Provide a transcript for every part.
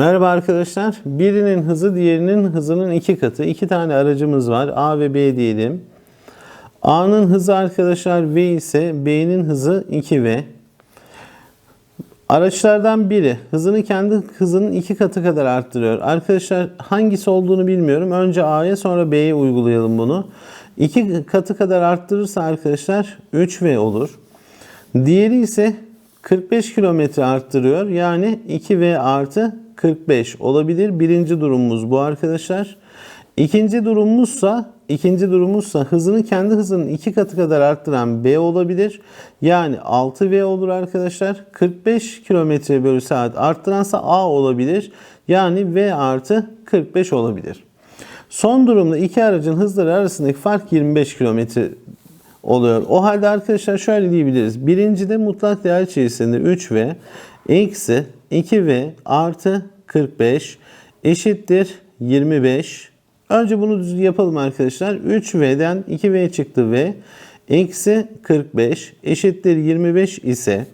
Merhaba arkadaşlar. Birinin hızı diğerinin hızının iki katı. İki tane aracımız var. A ve B diyelim. A'nın hızı arkadaşlar V ise B'nin hızı 2V. Araçlardan biri hızını kendi hızının iki katı kadar arttırıyor. Arkadaşlar hangisi olduğunu bilmiyorum. Önce A'ya sonra B'ye uygulayalım bunu. İki katı kadar arttırırsa arkadaşlar 3V olur. Diğeri ise 45 kilometre arttırıyor. Yani 2V artı 45 olabilir. Birinci durumumuz bu arkadaşlar. İkinci durumumuzsa ikinci durumumuzsa hızını kendi hızının iki katı kadar arttıran B olabilir. Yani 6V olur arkadaşlar. 45 kilometre bölü saat arttıransa A olabilir. Yani V artı 45 olabilir. Son durumda iki aracın hızları arasındaki fark 25 kilometre oluyor. O halde arkadaşlar şöyle diyebiliriz. Birincide mutlak değer içerisinde 3V eksi 2V artı 45 eşittir 25. Önce bunu düz yapalım arkadaşlar. 3V'den 2V çıktı V eksi 45 eşittir 25 ise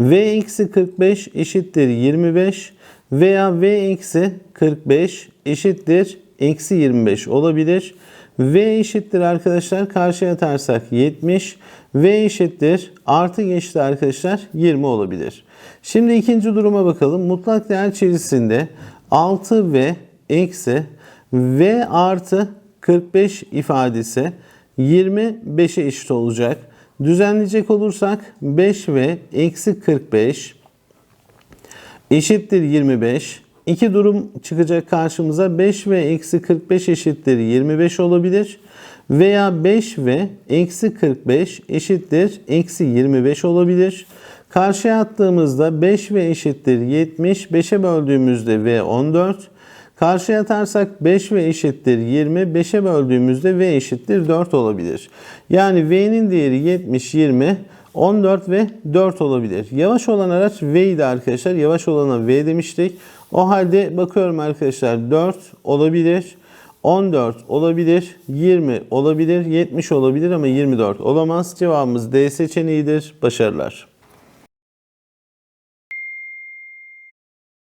V eksi 45 eşittir 25 veya V eksi 45 eşittir eksi 25 olabilir. V eşittir arkadaşlar karşıya atarsak 70. V eşittir artı geçti arkadaşlar 20 olabilir. Şimdi ikinci duruma bakalım. Mutlak değer içerisinde 6V eksi V artı 45 ifadesi 25'e eşit olacak. Düzenleyecek olursak 5V eksi 45 eşittir 25. İki durum çıkacak karşımıza 5 ve eksi 45 eşittir 25 olabilir. Veya 5 ve eksi 45 eşittir eksi 25 olabilir. Karşıya attığımızda 5 ve eşittir 70. 5'e böldüğümüzde v 14. Karşıya atarsak 5 ve eşittir 20. 5'e böldüğümüzde v eşittir 4 olabilir. Yani v'nin değeri 70, 20. 14 ve 4 olabilir. Yavaş olan araç V idi arkadaşlar. Yavaş olana V demiştik. O halde bakıyorum arkadaşlar 4 olabilir. 14 olabilir, 20 olabilir, 70 olabilir ama 24 olamaz. Cevabımız D seçeneğidir. Başarılar.